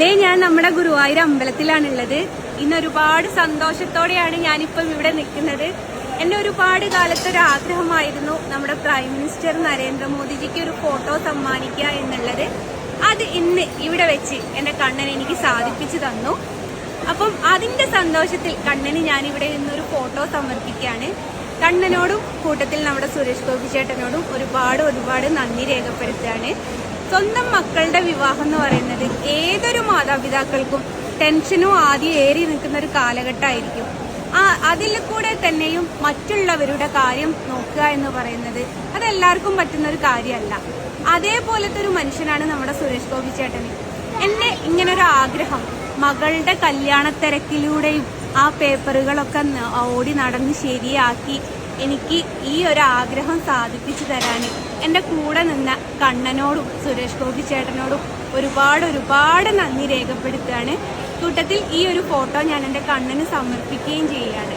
ദേ ഞാൻ നമ്മുടെ ഗുരുവായൂർ അമ്പലത്തിലാണുള്ളത്. ഇന്ന് ഒരുപാട് സന്തോഷത്തോടെയാണ് ഞാനിപ്പം ഇവിടെ നിൽക്കുന്നത്. എന്റെ ഒരുപാട് കാലത്തൊരു ആഗ്രഹമായിരുന്നു നമ്മുടെ പ്രൈം മിനിസ്റ്റർ നരേന്ദ്രമോദിജിക്ക് ഒരു ഫോട്ടോ സമ്മാനിക്കുക എന്നുള്ളത്. അത് ഇന്ന് ഇവിടെ വെച്ച് എന്റെ കണ്ണൻ എനിക്ക് സാധിപ്പിച്ചു തന്നു. അപ്പം അതിന്റെ സന്തോഷത്തിൽ കണ്ണന് ഞാൻ ഇവിടെ നിന്നൊരു ഫോട്ടോ സമർപ്പിക്കുകയാണ്. കണ്ണനോടും കൂട്ടത്തിൽ നമ്മുടെ സുരേഷ് ഗോപി ചേട്ടനോടും ഒരുപാട് ഒരുപാട് നന്ദി രേഖപ്പെടുത്തുകയാണ്. സ്വന്തം മക്കളുടെ വിവാഹം എന്ന് പറയുന്നത് ഏതൊരു മാതാപിതാക്കൾക്കും ടെൻഷനും ആദ്യം ഏറി നിൽക്കുന്ന ഒരു കാലഘട്ടമായിരിക്കും. ആ അതിൽ കൂടെ തന്നെയും മറ്റുള്ളവരുടെ കാര്യം നോക്കുക എന്ന് പറയുന്നത് അതെല്ലാവർക്കും പറ്റുന്ന ഒരു കാര്യമല്ല. അതേപോലത്തെ ഒരു മനുഷ്യനാണ് നമ്മുടെ സുരേഷ് ഗോപി ചേട്ടന് എന്നെ ഇങ്ങനൊരു ആഗ്രഹം മകളുടെ കല്യാണ തിരക്കിലൂടെയും ആ പേപ്പറുകളൊക്കെ ഓടി നടന്ന് ശരിയാക്കി എനിക്ക് ഈ ഒരു ആഗ്രഹം സാധിപ്പിച്ചു തരാൻ എന്റെ കൂടെ നിന്ന കണ്ണനോടും സുരേഷ് ഗോപി ചേട്ടനോടും ഒരുപാട് ഒരുപാട് നന്ദി രേഖപ്പെടുത്തുകയാണ്. കൂട്ടത്തിൽ ഈ ഒരു ഫോട്ടോ ഞാൻ എന്റെ കണ്ണന് സമർപ്പിക്കുകയും ചെയ്യുകയാണ്.